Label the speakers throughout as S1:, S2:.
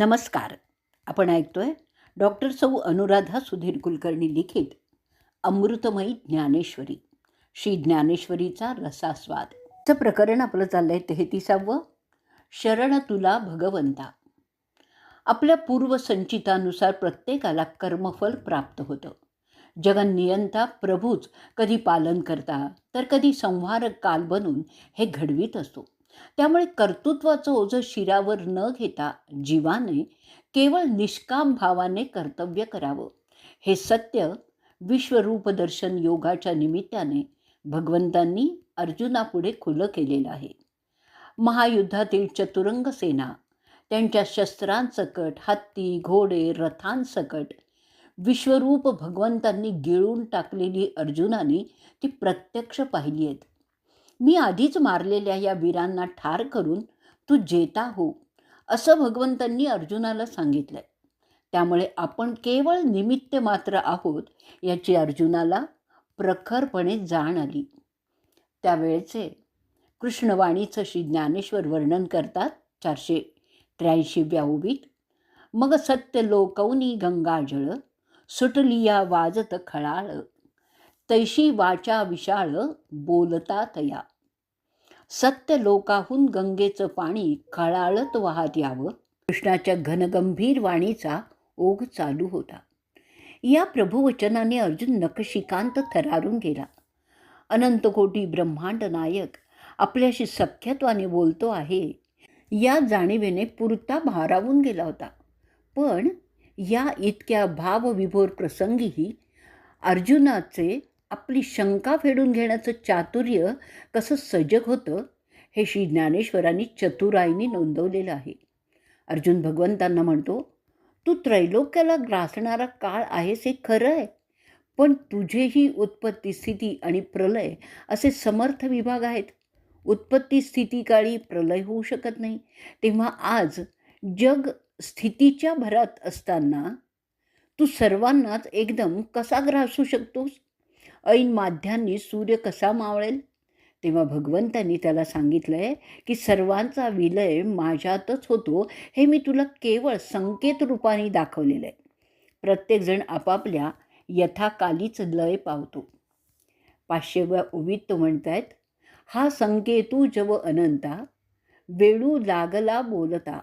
S1: नमस्कार. आपण ऐकतोय डॉक्टर सौ अनुराधा सुधीर कुलकर्णी लिखित अमृतमयी ज्ञानेश्वरी. श्री ज्ञानेश्वरीचा रसास्वाद. चं प्रकरण आपलं चाललं आहे तेहतीसावं. शरण तुला भगवंता. आपल्या पूर्वसंचितानुसार प्रत्येकाला कर्मफल प्राप्त होतं. जगनियंता प्रभूच कधी पालन करता तर कधी संहारक काल बनून हे घडवीत असतो त्यामुळे कर्तृत्वाचं ओझं शिरावर न घेता जीवाने केवळ निष्काम भावाने कर्तव्य करावं. हे सत्य विश्वरूपदर्शन योगाच्या निमित्ताने भगवंतांनी अर्जुनापुढे खुलं केलेलं आहे. महायुद्धातील चतुरंग सेना त्यांच्या शस्त्रांसकट हत्ती घोडे रथांसकट विश्वरूप भगवंतांनी गिळून टाकलेली अर्जुनाने ती प्रत्यक्ष पाहिली आहेत. मी आधीच मारलेल्या या वीरांना ठार करून तू जेता हो असं भगवंतांनी अर्जुनाला सांगितलंय. त्यामुळे आपण केवळ निमित्त मात्र आहोत याची अर्जुनाला प्रखरपणे जाण आली. त्यावेळेचे कृष्णवाणीचं श्री ज्ञानेश्वर वर्णन करतात चारशे त्र्याऐंशी उभीत मग सत्य लोकौनी गंगाजळ सुटलिया वाजत खळाळ. तैशी वाचा विशाळ बोलता तया. सत्य लोकाहून गंगेचं पाणी खळाळत वाहत यावं. कृष्णाच्या घनगंभीर वाणीचा ओघ चालू होता. या प्रभुवचनाने अर्जुन नकशिकांत थरारून गेला. अनंतकोटी ब्रह्मांड नायक आपल्याशी सख्यत्वाने बोलतो आहे. या जाणीवेने पुरता भारावून गेला होता. पण या इतक्या भावविभोर प्रसंगीही अर्जुनाचे आपली शंका फेडून घेण्याचं चातुर्य कसं सजग होतं हे श्री ज्ञानेश्वरांनी चतुराईने नोंदवलेलं आहे. अर्जुन भगवंतांना म्हणतो तू त्रैलोक्याला ग्रासणारा काळ आहेस हे खरं आहे पण तुझेही उत्पत्ती स्थिती आणि प्रलय असे समर्थ विभाग आहेत. उत्पत्ती स्थितीकाळी प्रलय होऊ शकत नाही. तेव्हा आज जग स्थितीच्या भरात असताना तू सर्वांनाच एकदम कसा ग्रासू शकतोस? ऐन माध्यांनी सूर्य कसा मावळेल? तेव्हा भगवंतांनी त्याला सांगितलं आहे की सर्वांचा विलय माझ्यातच होतो हे मी तुला केवळ संकेत रूपाने दाखवलेलं आहे प्रत्येकजण आपापल्या यथाकालीच लय पावतो. पाचशेव्या उभीत तो म्हणतायत हा संकेतू जव अनंता वेळू लागला बोलता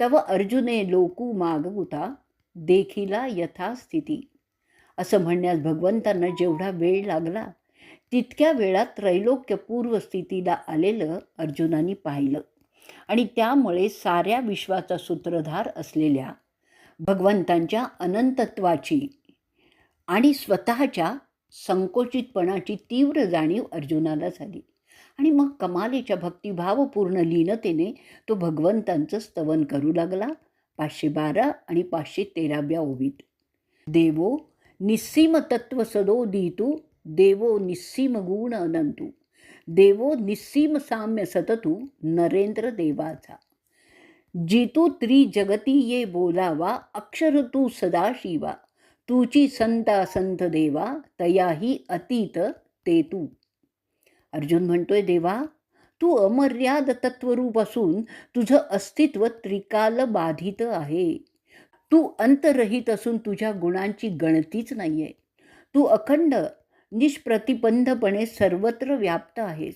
S1: तव अर्जुने लोकू मागवता देखिला यथास्थिती. असं म्हणण्यास भगवंतांना जेवढा वेळ लागला तितक्या वेळात त्रैलोक्य पूर्वस्थितीला आलेलं अर्जुनाने पाहिलं. आणि त्यामुळे साऱ्या विश्वाचा सूत्रधार असलेल्या भगवंतांच्या अनंतत्वाची आणि स्वतःच्या संकोचितपणाची तीव्र जाणीव अर्जुनाला झाली. आणि मग कमालीच्या भक्तिभावपूर्ण लीनतेने तो भगवंतांचं स्तवन करू लागला पाचशे बारा आणि पाचशे तेराव्या ओवीत. देवो निस्सीम तत्व सदो दितू देवो निस्सीम गुण अनंतू देवो निस्सीम साम्य सततू नरेंद्र देवाचा जितू त्रिजगती ये बोलावा अक्षर तू सदाशिवा तुची संता संत देवा तयाही अतीत ते तू अर्जुन म्हणतोय देवा तू अमर्याद तत्वरूप असून तुझं अस्तित्व त्रिकाल बाधित आहे. तू अंतरहित असून तुझ्या गुणांची गणतीच नाही आहे तू अखंड निष्प्रतिबंधपणे सर्वत्र व्याप्त आहेस.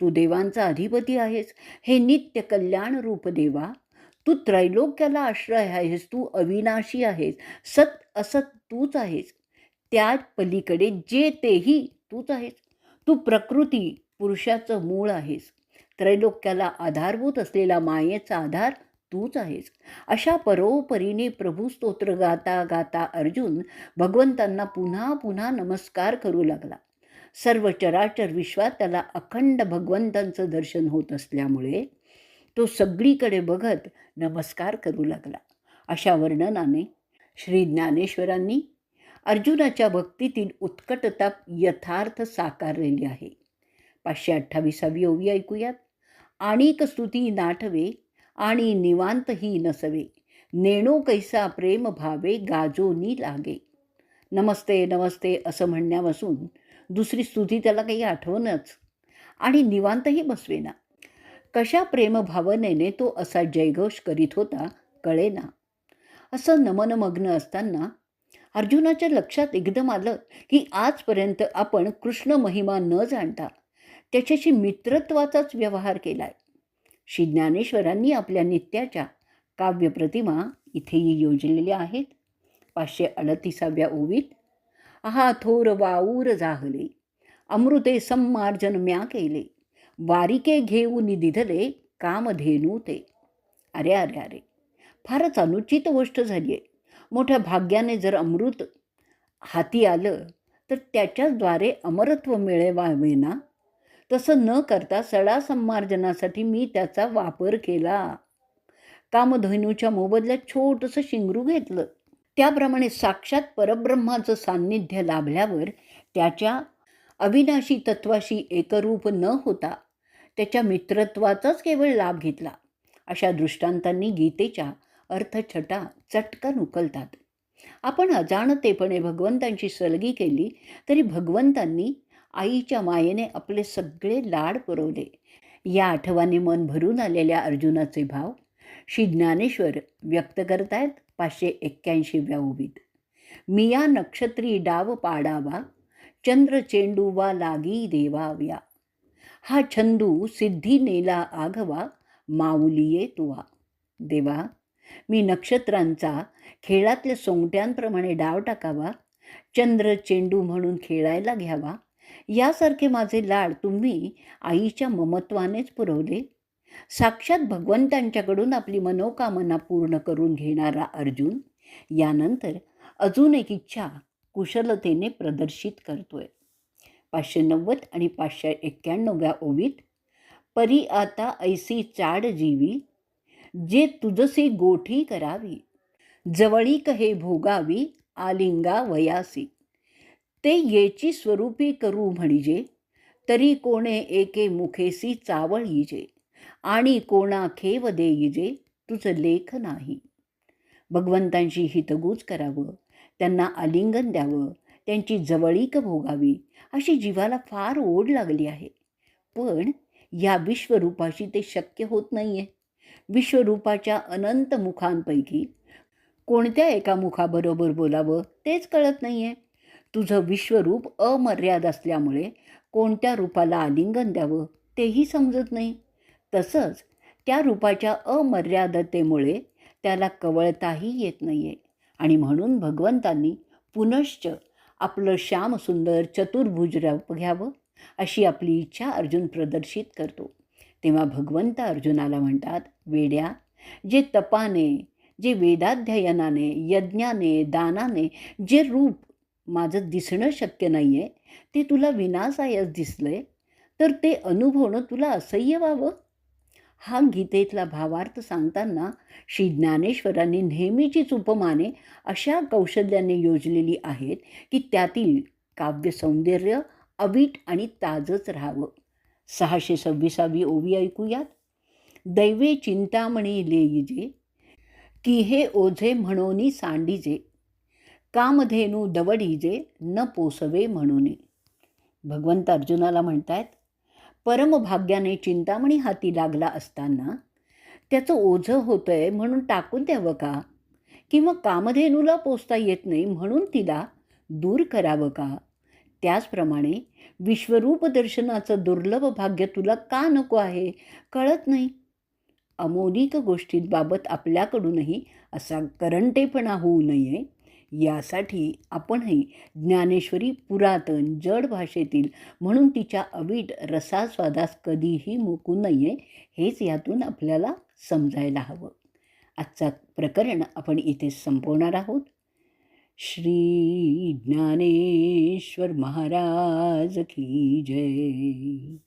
S1: तू देवांचा अधिपती आहेस. हे नित्य कल्याण रूप देवा. तू त्रैलोक्याला आश्रय आहेस. तू अविनाशी आहेस. सत असत तूच आहेस. त्या पलीकडे जे तेही तूच आहेस. तू प्रकृती पुरुषाचं मूळ आहेस. त्रैलोक्याला आधारभूत असलेला मायेचा आधार तूच आहेस. अशा परोपरीने प्रभू स्तोत्र गाता गाता अर्जुन भगवंतांना पुन्हा पुन्हा नमस्कार करू लागला. सर्व चराचर विश्वात त्याला अखंड भगवंतांचं दर्शन होत असल्यामुळे तो सगळीकडे बघत नमस्कार करू लागला. अशा वर्णनाने श्री ज्ञानेश्वरांनी अर्जुनाच्या भक्तीतील उत्कटता यथार्थ साकारलेली आहे. पाचशे अठ्ठावीसावी ओवी ऐकूयात. आणिक स्तुती नाठवे आणि निवांतही नसवे. नेणो कैसा प्रेम भावे गाजोनी लागे. नमस्ते नमस्ते असं म्हणण्यापासून दुसरी स्तुती त्याला काही आठवणच. आणि निवांतही बसवेना. कशा प्रेमभावनेने तो असा जयघोष करीत होता कळेना. असं नमनमग्न असताना अर्जुनाच्या लक्षात एकदम आलं की आजपर्यंत आपण कृष्ण महिमा न जाणता त्याच्याशी मित्रत्वाचाच व्यवहार केला आहे श्री ज्ञानेश्वरांनी आपल्या नित्याच्या काव्यप्रतिमा इथेही योजलेल्या आहेत. पाचशे अडतीसाव्या ओवीत हा थोर वाऊर जाहले अमृते संमार्जन म्या केले वारिके घेऊन दिधले कामधेनू ते अरे अरे अरे फारच अनुचित गोष्ट झाली आहे. मोठ्या भाग्याने जर अमृत हाती आलं तर त्याच्याचद्वारे अमरत्व मिळवावे ना तसं न करता सडा संमार्जनासाठी मी त्याचा वापर केला. कामधेनूच्या मोबदल्यात छोटंसं शिंगरू घेतलं. त्याप्रमाणे साक्षात परब्रह्माचं सान्निध्य लाभल्यावर त्याच्या अविनाशी तत्वाशी एकरूप न होता त्याच्या मित्रत्वाचाच केवळ लाभ घेतला. अशा दृष्टांतांनी गीतेच्या अर्थछटा चटकन उकलतात. आपण अजाणतेपणे भगवंतांची सलगी केली तरी भगवंतांनी आईच्या मायेने आपले सगळे लाड पुरवले. या आठवणी मन भरून आलेल्या अर्जुनाचे भाव श्री ज्ञानेश्वर व्यक्त करतायत पाचशे एक्क्याऐंशीव्या उभीत मिया नक्षत्री डाव पाडावा चंद्र चेंडू वा लागी देवाव्या. हा छंदू सिद्धी नेला आघवा माऊलीये तुवा. देवा मी नक्षत्रांचा खेळातल्या सोंगट्यांप्रमाणे डाव टाकावा चंद्र चेंडू म्हणून खेळायला घ्यावा यासारखे माझे लाड तुम्ही आईच्या ममत्वानेच पुरवले. साक्षात भगवंतांच्याकडून आपली मनोकामना पूर्ण करून घेणारा अर्जुन यानंतर अजून एक इच्छा कुशलतेने प्रदर्शित करतोय. पाचशे नव्वद आणि पाचशे एक्क्याण्णव्या ओवीत परी आता ऐसी चाड जीवी जे तुझसी गोठी करावी जवळीक हे भोगावी आलिंगा वयासी. ते येची स्वरूपी करू म्हणजे तरी कोणे एके मुखेसी चावळ इजे आणि कोणा खेव देईजे तुझं लेख नाही. भगवंतांशी हितगूज करावं त्यांना आलिंगन द्यावं त्यांची जवळीक भोगावी अशी जीवाला फार ओढ लागली आहे. पण या विश्वरूपाशी ते शक्य होत नाही आहे विश्वरूपाच्या अनंत मुखांपैकी कोणत्या एका मुखाबरोबर बोलावं तेच कळत नाही आहे तुझं विश्वरूप अमर्याद असल्यामुळे कोणत्या रूपाला आलिंगन द्यावं तेही समजत नाही. तसंच त्या रूपाच्या अमर्यादतेमुळे त्याला कवळताही येत नाही आहे आणि म्हणून भगवंतांनी पुनश्च आपलं श्यामसुंदर चतुर्भुज रूप घ्यावं अशी आपली इच्छा अर्जुन प्रदर्शित करतो. तेव्हा भगवंत अर्जुनाला म्हणतात वेड्या जे तपाने जे वेदाध्ययनाने यज्ञाने दानाने जे रूप माझं दिसणं शक्य नाही आहे ते तुला विनासायच दिसलं आहे तर ते अनुभवणं तुला असह्य व्हावं? हा गीतेतला भावार्थ सांगताना श्री ज्ञानेश्वरांनी नेहमीचीच उपमाने अशा कौशल्याने योजलेली आहेत की त्यातील काव्य सौंदर्य अवीट आणि ताजच राहावं. सहाशे सव्वीसावी ओवी ऐकूयात. दैवे चिंतामणी लेईजे की हे ओझे म्हणोनी सांडीजे. कामधेनू दवडीजे न पोसवे म्हणून. भगवंत अर्जुनाला म्हणतायत परमभाग्याने चिंतामणी हाती लागला असताना त्याचं ओझं होतं आहे म्हणून टाकून द्यावं का? किंवा कामधेनूला पोचता येत नाही म्हणून तिला दूर करावं का? त्याचप्रमाणे विश्वरूप दर्शनाचं दुर्लभ भाग्य तुला का नको आहे? कळत नाही. अमोलिक गोष्टींबाबत आपल्याकडूनही असा करंटेपणा होऊ नये. यासाठी आपणही ज्ञानेश्वरी पुरातन जड भाषेतील म्हणून तिच्या अवीट रसास्वादास कधीही मुकू नये हेच यातून आपल्याला समजायला हवं. आजचा प्रकरण आपण इथे संपवणार आहोत. श्री ज्ञानेश्वर महाराज की जय.